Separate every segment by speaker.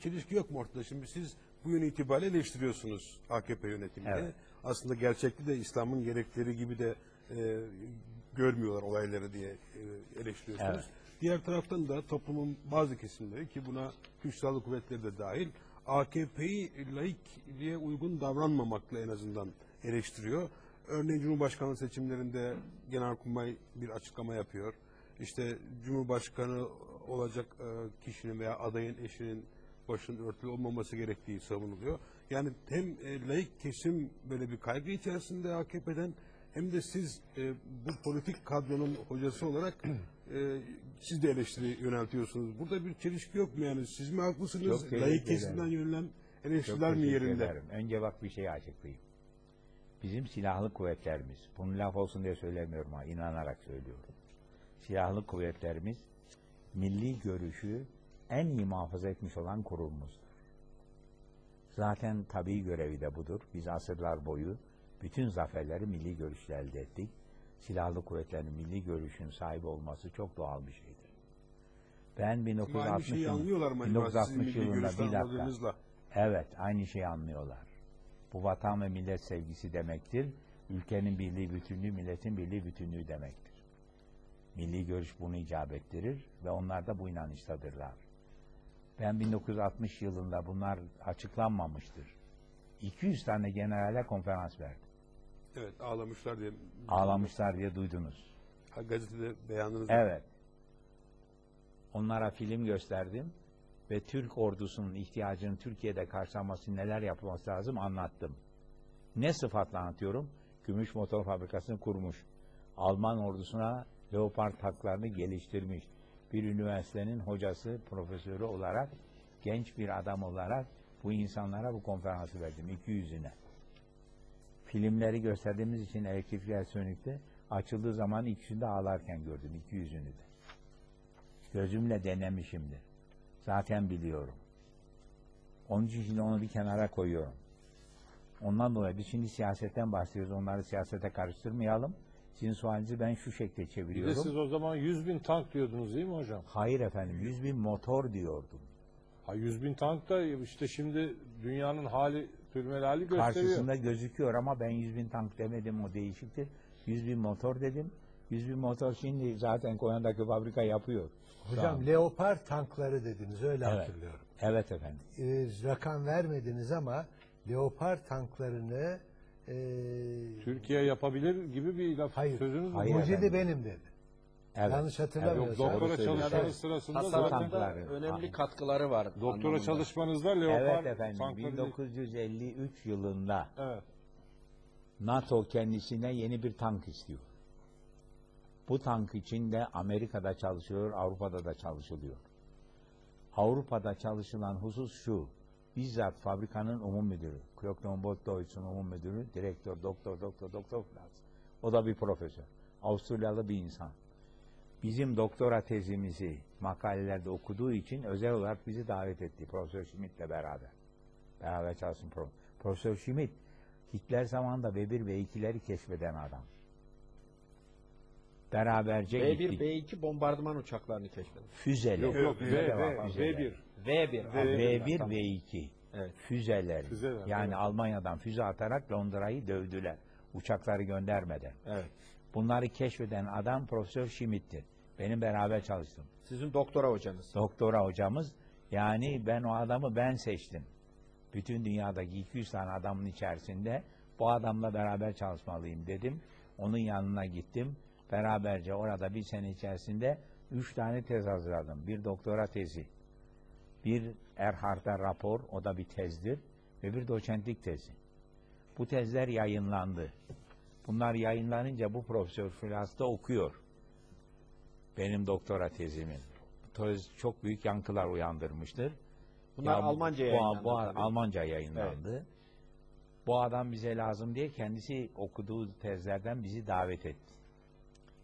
Speaker 1: çelişki yok mu ortada? Şimdi siz bu yön itibariyle eleştiriyorsunuz AKP yönetimini.
Speaker 2: Evet.
Speaker 1: Aslında gerçekte de İslam'ın gerekleri gibi de e, görmüyorlar olayları diye e, eleştiriyorsunuz.
Speaker 2: Evet.
Speaker 1: Diğer taraftan da toplumun bazı kesimleri ki buna Türk Silahlı Kuvvetleri de dahil AKP'yi laikliğe uygun davranmamakla en azından eleştiriyor. Örneğin Cumhurbaşkanlığı seçimlerinde Genelkurmay bir açıklama yapıyor. İşte Cumhurbaşkanı olacak e, kişinin veya adayın eşinin başının örtülü olmaması gerektiği savunuluyor. Yani hem e, laik kesim böyle bir kaygı içerisinde AKP'den hem de siz e, bu politik kadronun hocası olarak e, siz de eleştiri yöneltiyorsunuz. Burada bir çelişki yok mu yani? Siz mi haklısınız?
Speaker 2: Çok
Speaker 1: Laik kesimden yönelen eleştiriler mi yerinde?
Speaker 2: ederim. Önce bak bir şey açıklayayım. Bizim silahlı kuvvetlerimiz, bunu laf olsun diye söylemiyorum ama inanarak söylüyorum. Silahlı kuvvetlerimiz milli görüşü en iyi muhafaza etmiş olan kurumumuzdur. Zaten tabii görevi de budur. Biz asırlar boyu bütün zaferleri milli görüşle elde ettik. Silahlı kuvvetlerin milli görüşün sahibi olması çok doğal bir şeydir. Ben
Speaker 1: Aynı
Speaker 2: 1960
Speaker 1: şeyi
Speaker 2: yıl-
Speaker 1: anlıyorlar mı acaba sizin
Speaker 2: 1960
Speaker 1: milli
Speaker 2: yılında bir dakika. Evet, aynı şeyi anlıyorlar. Bu vatan ve millet sevgisi demektir. Ülkenin birliği, bütünlüğü, milletin birliği, bütünlüğü demektir. Milli görüş bunu icap ettirir ve onlar da bu inanıştadırlar. Ben 1960 yılında bunlar açıklanmamıştır. 200 tane generale konferans verdim.
Speaker 1: Evet ağlamışlar diye.
Speaker 2: Ağlamışlar diye duydunuz.
Speaker 1: Ha, Gazetede beyanınız.
Speaker 2: Evet. Onlara film gösterdim ve Türk ordusunun ihtiyacını Türkiye'de karşılaması neler yapılması lazım anlattım. Ne sıfatla anlatıyorum? Gümüş motor fabrikasını kurmuş. Alman ordusuna Leopard tanklarını geliştirmiş. Bir üniversitenin hocası, profesörü olarak, genç bir adam olarak bu insanlara bu konferansı verdim. 200'üne. Filmleri gösterdiğimiz için elektrikler sönüktü. Açıldığı zaman ikisini de ağlarken gördüm. 200'ünü de. Gözümle denemişimdir. Zaten biliyorum. Onun için şimdi onu bir kenara koyuyorum. Ondan dolayı biz şimdi siyasetten bahsediyoruz. Onları siyasete karıştırmayalım. Sizin sualinizi ben şu şekilde
Speaker 3: Bir de
Speaker 2: çeviriyorum.
Speaker 3: siz o zaman 100 bin tank diyordunuz değil mi hocam?
Speaker 2: Hayır efendim, 100 bin motor diyordum.
Speaker 3: Ha 100 bin tank da işte şimdi dünyanın hali, hali gösteriyor.
Speaker 2: Karşısında gözüküyor ama ben 100 bin tank demedim, o değişiktir. 100 bin motor dedim. 100 bin motor şimdi zaten Konya'daki fabrika yapıyor.
Speaker 4: Hocam leopar tankları dediniz öyle
Speaker 2: Evet.
Speaker 4: hatırlıyorum.
Speaker 2: Evet efendim.
Speaker 4: Ee, rakam vermediniz ama leopar tanklarını e,
Speaker 3: Türkiye yapabilir gibi bir laf
Speaker 4: hayır,
Speaker 3: sözünüz mü?
Speaker 2: Hayır
Speaker 3: var?
Speaker 4: mucidi benim dedi.
Speaker 2: Evet.
Speaker 4: Yanlış
Speaker 3: Yok
Speaker 4: hatırlamıyorsam.
Speaker 3: doktora çalışmanız sırasında zaten
Speaker 2: tankları.
Speaker 5: önemli
Speaker 2: Aynen.
Speaker 5: katkıları var.
Speaker 3: doktora
Speaker 5: anlamında.
Speaker 3: çalışmanızda Leopard
Speaker 2: Evet efendim.
Speaker 3: tankları...
Speaker 2: 1953 yılında
Speaker 3: Evet.
Speaker 2: NATO kendisine yeni bir tank istiyor. Bu tank için de Amerika'da çalışıyor, Avrupa'da da çalışılıyor. Avrupa'da çalışılan husus şu, bizzat fabrikanın umum müdürü, Klockner Deutsch'un umum müdürü, direktör, doktor, doktor, doktor Franz. O da bir profesör. Avusturyalı bir insan. Bizim doktora tezimizi makalelerde okuduğu için özel olarak bizi davet etti Profesör Schmidt'le beraber. Beraber çalışsın Pro- Profesör Schmidt, Hitler zamanında V1 ve V2'leri keşfeden adam. Beraberce
Speaker 5: B1,
Speaker 2: gittik.
Speaker 5: B2 bombardıman uçaklarını keşfetmiş.
Speaker 2: Füzeler.
Speaker 3: Yok yok V,
Speaker 2: Füzeler
Speaker 3: V,
Speaker 2: var, füzeler.
Speaker 3: V1.
Speaker 5: V1.
Speaker 3: V-
Speaker 2: V1
Speaker 5: Tamam.
Speaker 2: ve 2
Speaker 5: Evet.
Speaker 2: füzeler.
Speaker 3: Füzeler,
Speaker 2: yani
Speaker 3: evet.
Speaker 2: Almanya'dan füze atarak Londra'yı dövdüler. Uçakları göndermeden.
Speaker 5: Evet.
Speaker 2: Bunları keşfeden adam Profesör Schmidt'tir. Benim beraber çalıştım.
Speaker 5: Sizin doktora hocanız.
Speaker 2: Doktora hocamız. Yani ben o adamı ben seçtim. Bütün dünyadaki 200 tane adamın içerisinde bu adamla beraber çalışmalıyım dedim. Onun yanına gittim. Beraberce orada bir sene içerisinde üç tane tez hazırladım. Bir doktora tezi, bir Erhard'a rapor, o da bir tezdir ve bir doçentlik tezi. Bu tezler yayınlandı. Bunlar yayınlanınca bu profesör Filas'ta okuyor. Benim doktora tezimin. Tez çok büyük yankılar uyandırmıştır.
Speaker 5: Bunlar
Speaker 2: Ya bu-
Speaker 5: Almanca
Speaker 2: bu-
Speaker 5: yayınlandı
Speaker 2: bu-
Speaker 5: tabii.
Speaker 2: Almanca yayınlandı. Bu adam bize lazım diye kendisi okuduğu tezlerden bizi davet etti.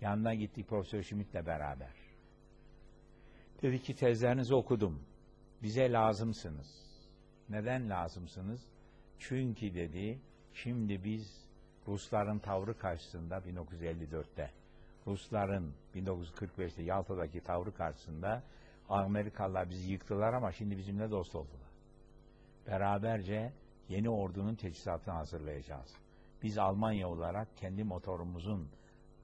Speaker 2: Yanına gittik Profesör Schmidt'le beraber. Dedi ki tezlerinizi okudum. Bize lazımsınız. Neden lazımsınız? Çünkü dedi şimdi biz Rusların tavrı karşısında 1954'te Rusların 1945'te Yalta'daki tavrı karşısında Amerikalılar bizi yıktılar ama şimdi bizimle dost oldular. Beraberce yeni ordunun teçhizatını hazırlayacağız. Biz Almanya olarak kendi motorumuzun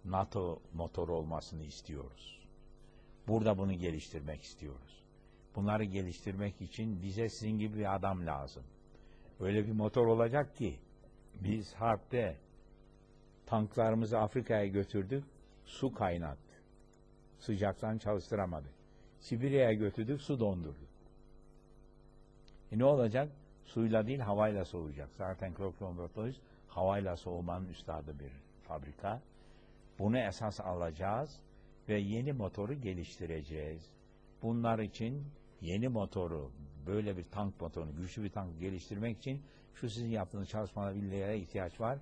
Speaker 2: NATO motoru olmasını istiyoruz. Burada bunu geliştirmek istiyoruz. Bunları geliştirmek için bize sizin gibi bir adam lazım. Öyle bir motor olacak ki biz harpte tanklarımızı Afrika'ya götürdük, su kaynattı. Sıcaktan çalıştıramadık. Sibirya'ya götürdük, su dondurdu. E ne olacak? Suyla değil, havayla soğuyacak. Zaten Kroklombrotois havayla soğumanın üstadı bir fabrika. Bunu esas alacağız ve yeni motoru geliştireceğiz. Bunlar için yeni motoru, böyle bir tank motorunu, güçlü bir tank geliştirmek için şu sizin yaptığınız çalışmalar bilgilere ihtiyaç var.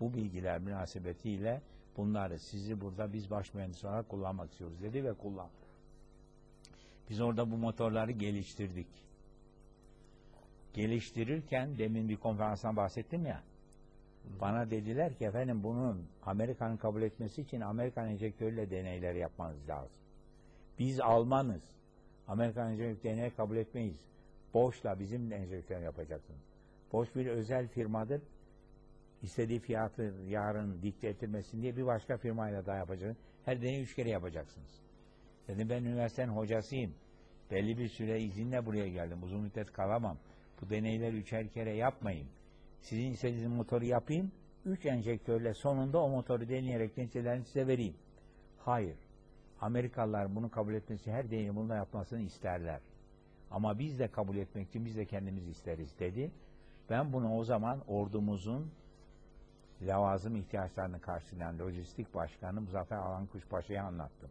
Speaker 2: Bu bilgiler münasebetiyle bunları sizi burada biz baş mühendis olarak kullanmak istiyoruz dedi ve kullandı. Biz orada bu motorları geliştirdik. Geliştirirken demin bir konferanstan bahsettim ya. Bana dediler ki efendim bunun Amerika'nın kabul etmesi için Amerikan enjektörüyle deneyler yapmanız lazım. Biz Almanız. Amerikan enjektör deney kabul etmeyiz. Boş'la bizim enjektör yapacaksınız. Boş bir özel firmadır. İstediği fiyatı yarın dikte diye bir başka firmayla daha yapacaksınız. Her deneyi üç kere yapacaksınız. Dedim ben üniversitenin hocasıyım. Belli bir süre izinle buraya geldim. Uzun müddet kalamam. Bu deneyleri üçer kere yapmayın. Sizin istediğiniz motoru yapayım. Üç enjektörle sonunda o motoru deneyerek neticelerini size vereyim. Hayır. Amerikalılar bunu kabul etmesi, her deneyi bununla yapmasını isterler. Ama biz de kabul etmek için biz de kendimiz isteriz dedi. Ben bunu o zaman ordumuzun lavazım ihtiyaçlarını karşılayan lojistik başkanı Muzaffer Alankuş Paşa'ya anlattım.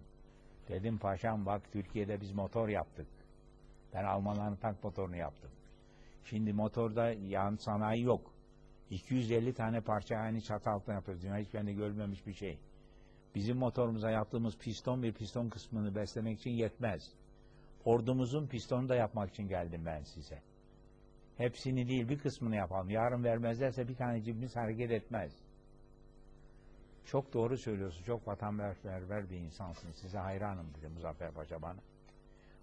Speaker 2: Dedim paşam bak Türkiye'de biz motor yaptık. Ben Almanların tank motorunu yaptım. Şimdi motorda yan sanayi yok. 250 tane parça aynı çatı altına yapıyoruz. Dünya hiç bende görülmemiş bir şey. Bizim motorumuza yaptığımız piston bir piston kısmını beslemek için yetmez. Ordumuzun pistonu da yapmak için geldim ben size. Hepsini değil bir kısmını yapalım. Yarın vermezlerse bir tane cibimiz hareket etmez. Çok doğru söylüyorsun. Çok vatanperver bir insansın. Size hayranım dedi Muzaffer Paşa bana.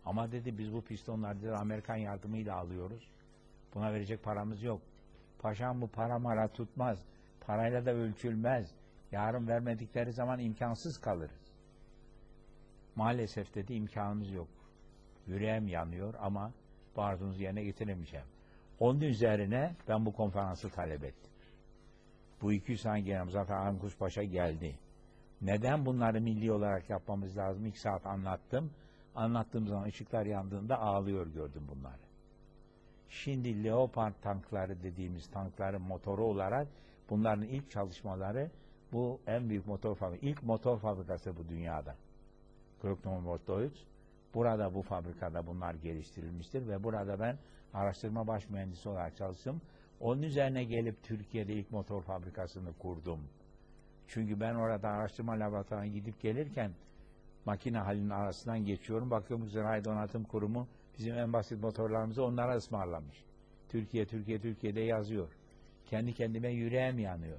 Speaker 2: Ama dedi biz bu pistonları dedi, Amerikan yardımıyla alıyoruz. Buna verecek paramız yok. Paşam bu para mara tutmaz. Parayla da ölçülmez. Yarın vermedikleri zaman imkansız kalırız. Maalesef dedi imkanımız yok. Yüreğim yanıyor ama bu yerine getiremeyeceğim. Onun üzerine ben bu konferansı talep ettim. Bu 200 tane gelen Muzaffer Armkuş Paşa geldi. Neden bunları milli olarak yapmamız lazım? İki saat anlattım. Anlattığım zaman ışıklar yandığında ağlıyor gördüm bunları. Şimdi Leopard tankları dediğimiz tankların motoru olarak bunların ilk çalışmaları bu en büyük motor fabrikası. İlk motor fabrikası bu dünyada. Kroknomortoyuz. Burada bu fabrikada bunlar geliştirilmiştir ve burada ben araştırma baş mühendisi olarak çalıştım. Onun üzerine gelip Türkiye'de ilk motor fabrikasını kurdum. Çünkü ben orada araştırma laboratuvarına gidip gelirken makine halinin arasından geçiyorum. Bakıyorum Zirai Donatım Kurumu bizim en basit motorlarımızı onlara ısmarlamış. Türkiye, Türkiye, Türkiye'de yazıyor. Kendi kendime yüreğim yanıyor.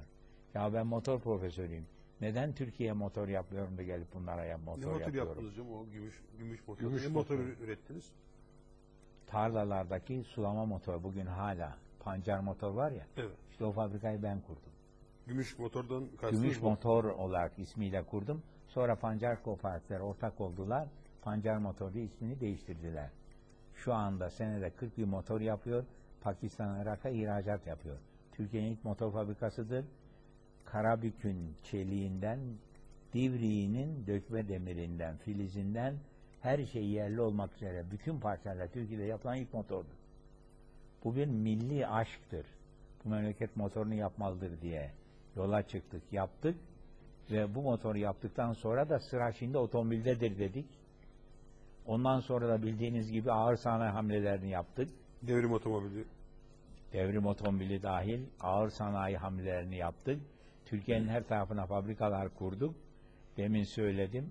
Speaker 2: Ya ben motor profesörüyüm. Neden Türkiye'ye motor yapmıyorum da gelip bunlara ya motor,
Speaker 1: Ne motor
Speaker 2: yapıyorum?
Speaker 1: yaptınız hocam o gümüş, gümüş motor?
Speaker 3: Gümüş
Speaker 1: ne motor
Speaker 3: motor.
Speaker 1: ürettiniz?
Speaker 2: Tarlalardaki sulama motoru bugün hala pancar motor var ya.
Speaker 1: Evet.
Speaker 2: İşte o fabrikayı ben kurdum.
Speaker 1: Gümüş motordan kastınız
Speaker 2: Gümüş
Speaker 1: bu.
Speaker 2: motor olarak ismiyle kurdum. Sonra pancar kooperatifleri ortak oldular. Pancar motor diye ismini değiştirdiler. Şu anda senede 40 bin motor yapıyor. Pakistan, Irak'a ihracat yapıyor. Türkiye'nin ilk motor fabrikasıdır. Karabük'ün çeliğinden, Divriği'nin dökme demirinden, filizinden her şey yerli olmak üzere bütün parçalar Türkiye'de yapılan ilk motordur. Bu bir milli aşktır. Bu memleket motorunu yapmalıdır diye yola çıktık, yaptık ve bu motoru yaptıktan sonra da sıra şimdi otomobildedir dedik. Ondan sonra da bildiğiniz gibi ağır sanayi hamlelerini yaptık.
Speaker 1: Devrim otomobili.
Speaker 2: Devrim otomobili dahil ağır sanayi hamlelerini yaptık. Türkiye'nin her tarafına fabrikalar kurduk. Demin söyledim.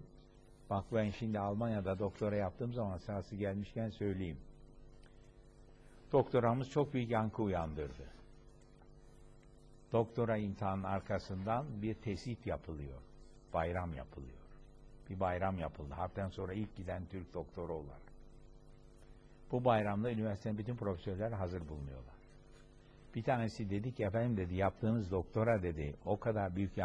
Speaker 2: Bak ben şimdi Almanya'da doktora yaptığım zaman sırası gelmişken söyleyeyim. Doktoramız çok büyük yankı uyandırdı. Doktora imtihanın arkasından bir tesip yapılıyor. Bayram yapılıyor. Bir bayram yapıldı. Harpten sonra ilk giden Türk doktoru olarak. Bu bayramda üniversitenin bütün profesörler hazır bulunuyorlar. Bir tanesi dedi ki efendim dedi yaptığınız doktora dedi o kadar büyük yankı